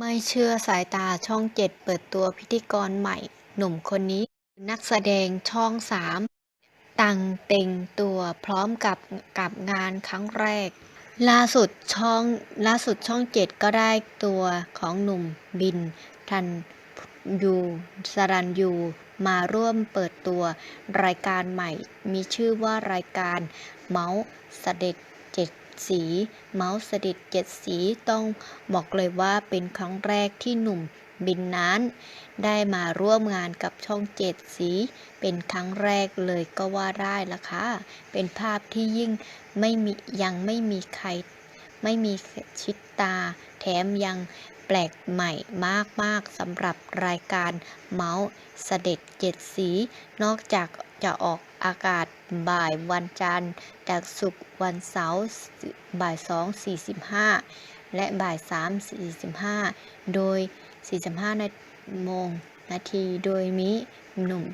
ไม่เชื่อสายตาช่องเจ็ดเปิดตัวพิธีกรใหม่ หนุ่มคนนี้นักแสดงช่องสามตังเต็งตัวพร้อมกับกับงานครั้งแรก ล่าสุดช่องล่าสุดช่องเจ็ดก็ได้ตัวของหนุ่มบิน ทันยูสรันยูมาร่วมเปิดตัวรายการใหม่ มีชื่อว่ารายการเมาส์เสด็จเจ็ด สี เมาส์เสด็จเจ็ดสีต้องบอกเลยว่าเป็นครั้งแรกที่หนุ่มบินนั้น ได้มาร่วมงานกับช่องเจ็ดสี เป็นครั้งแรกเลยก็ว่าได้ละค่ะ เป็นภาพที่ยิ่งไม่มียังไม่มีใคร ไม่มีชิดตา แถมยังแปลกใหม่มาก ๆสำหรับรายการเมาส์เสด็จเจ็ดสี นอกจาก จะออกอากาศบ่ายวันจันทร์จากศุกร์วันเสาร์บ่ายสองสี่สิบห้าและบ่ายสามสี่สิบห้าโดย 45 นาโมงนาที โดยมีหนุ่ม